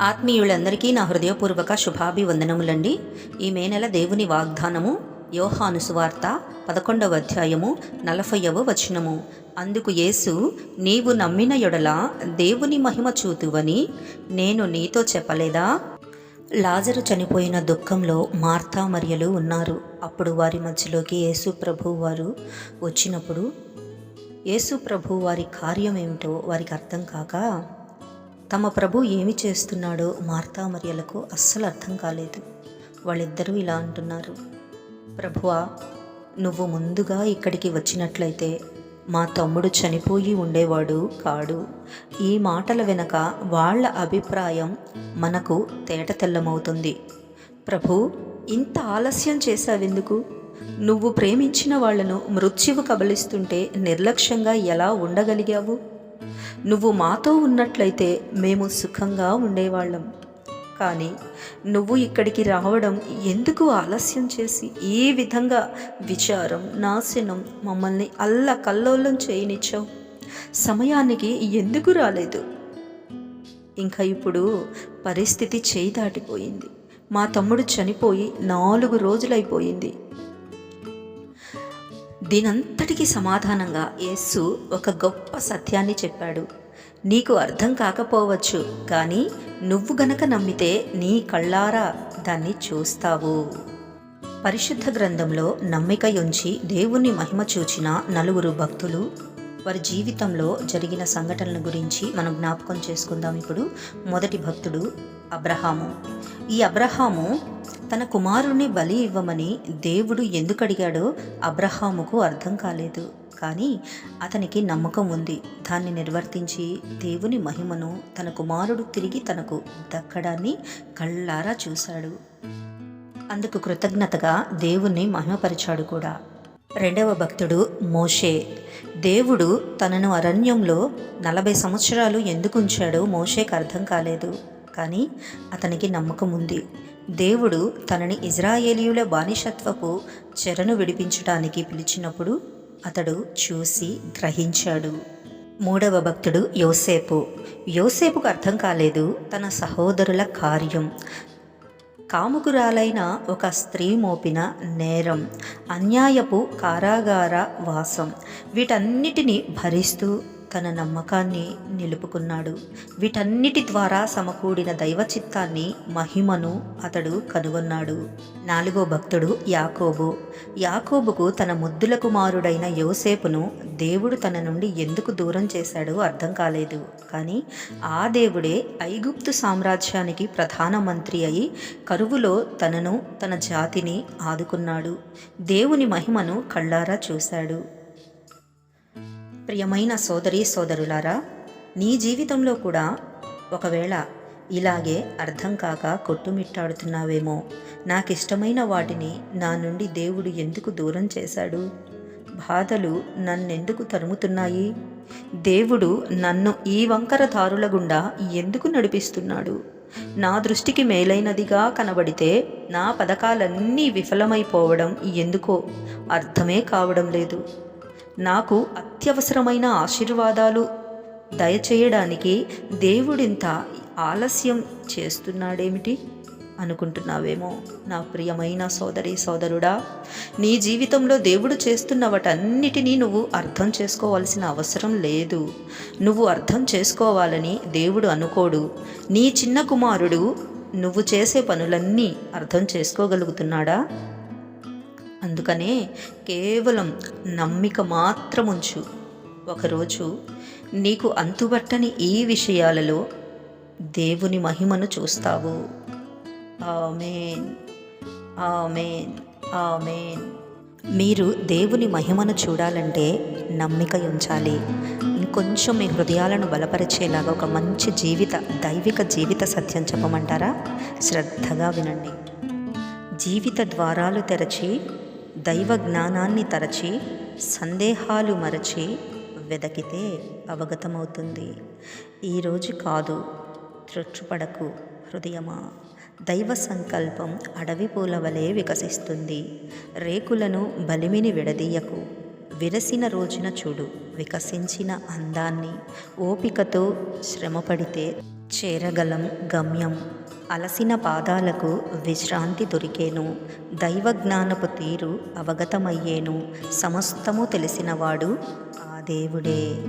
ఆత్మీయులందరికీ నా హృదయపూర్వక శుభాభివందనములండి. ఈ మే నెల దేవుని వాగ్దానము యోహాను సువార్త పదకొండవ అధ్యాయము నలభైవ వచనము. అందుకు యేసు నీవు నమ్మిన యొడల దేవుని మహిమ చూతువని నేను నీతో చెప్పలేదా? లాజరు చనిపోయిన దుఃఖంలో మార్తా మరియలు ఉన్నారు. అప్పుడు వారి మధ్యలోకి యేసు ప్రభు వారు వచ్చినప్పుడు యేసు ప్రభు వారి కార్యం ఏమిటో వారికి అర్థం కాక తమ ప్రభు ఏమి చేస్తున్నాడో మార్తామర్యలకు అస్సలు అర్థం కాలేదు. వాళ్ళిద్దరూ ఇలా అంటున్నారు. ప్రభువా నువ్వు ముందుగా ఇక్కడికి వచ్చినట్లయితే మా తమ్ముడు చనిపోయి ఉండేవాడు కాడు. ఈ మాటల వెనక వాళ్ళ అభిప్రాయం మనకు తేట తెల్లమవుతుంది. ప్రభు ఇంత ఆలస్యం చేశావెందుకు? నువ్వు ప్రేమించిన వాళ్ళను మృత్యువు కబలిస్తుంటే నిర్లక్ష్యంగా ఎలా ఉండగలిగావు? నువ్వు మాతో ఉన్నట్లయితే మేము సుఖంగా ఉండేవాళ్ళం. కానీ నువ్వు ఇక్కడికి రావడం ఎందుకు ఆలస్యం చేసి ఈ విధంగా విచారం నాశనం మమ్మల్ని అల్ల కల్లోలం చేయనిచ్చావు? సమయానికి ఎందుకు రాలేదు? ఇంకా ఇప్పుడు పరిస్థితి చేయి దాటిపోయింది. మా తమ్ముడు చనిపోయి నాలుగు రోజులైపోయింది. దీనంతటికీ సమాధానంగా యేసు ఒక గొప్ప సత్యాన్ని చెప్పాడు. నీకు అర్థం కాకపోవచ్చు కానీ నువ్వు గనక నమ్మితే నీ కళ్ళారా దాన్ని చూస్తావు. పరిశుద్ధ గ్రంథంలో నమ్మిక ఉంచి దేవుని మహిమ చూచిన నలుగురు భక్తులు వారి జీవితంలో జరిగిన సంఘటనల గురించి మనం జ్ఞాపకం చేసుకుందాం ఇప్పుడు. మొదటి భక్తుడు అబ్రహాము. ఈ అబ్రహాము తన కుమారుని బలి ఇవ్వమని దేవుడు ఎందుకు అడిగాడో అబ్రహాముకు అర్థం కాలేదు. కానీ అతనికి నమ్మకం ఉంది. దాన్ని నిర్వర్తించి దేవుని మహిమను తన కుమారుడు తిరిగి తనకు దక్కడాన్ని కళ్ళారా చూశాడు. అందుకు కృతజ్ఞతగా దేవుణ్ణి మహిమపరిచాడు కూడా. రెండవ భక్తుడు మోషే. దేవుడు తనను అరణ్యంలో నలభై సంవత్సరాలు ఎందుకు ఉంచాడో మోషేకు అర్థం కాలేదు. కానీ అతనికి నమ్మకం ఉంది. దేవుడు తనని ఇజ్రాయేలీయుల బానిసత్వపు చెరను విడిపించడానికి పిలిచినప్పుడు అతడు చూసి గ్రహించాడు. మూడవ భక్తుడు యోసేపు. యోసేపుకు అర్థం కాలేదు తన సహోదరుల కార్యం. కాముకురాలైన ఒక స్త్రీ మోపిన నేరం అన్యాయపు కారాగార వాసం వీటన్నిటిని భరిస్తూ తన నమ్మకాన్ని నిలుపుకున్నాడు. వీటన్నిటి ద్వారా సమకూడిన దైవ చిత్తాన్ని మహిమను అతడు కనుగొన్నాడు. నాలుగో భక్తుడు యాకోబు. యాకోబుకు తన ముద్దుల కుమారుడైన యోసేపును దేవుడు తన నుండి ఎందుకు దూరం చేశాడో అర్థం కాలేదు. కానీ ఆ దేవుడే ఐగుప్తు సామ్రాజ్యానికి ప్రధానమంత్రి అయి కరువులో తనను తన జాతిని ఆదుకున్నాడు. దేవుని మహిమను కళ్ళారా చూశాడు. ప్రియమైన సోదరీ సోదరులారా నీ జీవితంలో కూడా ఒకవేళ ఇలాగే అర్థం కాక కొట్టుమిట్టాడుతున్నావేమో నాకిష్టమైన వాటిని నా నుండి దేవుడు ఎందుకు దూరం చేశాడు? బాధలు నన్నెందుకు తరుముతున్నాయి? దేవుడు నన్ను ఈ వంకర దారుల గుండా ఎందుకు నడిపిస్తున్నాడు? నా దృష్టికి మేలైనదిగా కనబడితే నా పథకాలన్నీ విఫలమైపోవడం ఎందుకో అర్థమే కావడం లేదు. నాకు అత్యవసరమైన ఆశీర్వాదాలు దయచేయడానికి దేవుడింత ఆలస్యం చేస్తున్నాడేమిటి అనుకుంటున్నావేమో? నా ప్రియమైన సోదరి సోదరుడా నీ జీవితంలో దేవుడు చేస్తున్న వాటన్నిటినీ నువ్వు అర్థం చేసుకోవాల్సిన అవసరం లేదు. నువ్వు అర్థం చేసుకోవాలని దేవుడు అనుకోడు. నీ చిన్న కుమారుడు నువ్వు చేసే పనులన్నీ అర్థం చేసుకోగలుగుతున్నాడా? అందుకనే కేవలం నమ్మిక మాత్రముంచు. ఒకరోజు నీకు అంతుబట్టని ఈ విషయాలలో దేవుని మహిమను చూస్తావు. ఆమెన్. ఆమెన్. ఆమెన్. మీరు దేవుని మహిమను చూడాలంటే నమ్మిక ఉంచాలి. ఇంకొంచెం మీ హృదయాలను బలపరిచేలాగా ఒక మంచి జీవిత దైవిక జీవిత సత్యం చెప్పమంటారా? శ్రద్ధగా వినండి. జీవిత ద్వారాలు తెరచి దైవ జ్ఞానాన్ని తరచి సందేహాలు మరచి వెదకితే అవగతమవుతుంది. ఈరోజు కాదు త్రొచ్చుపడకు హృదయమా? దైవ సంకల్పం అడవి పూల వలె వికసిస్తుంది. రేకులను బలిమిని విడదీయకు. విరసిన రోజున చూడు వికసించిన అందాన్ని. ఓపికతో శ్రమపడితే చేరగలం గమ్యం. అలసిన పాదాలకు విశ్రాంతి దొరికేను. దైవజ్ఞానపు తీరు అవగతమయ్యేను. సమస్తము తెలిసినవాడు ఆ దేవుడే.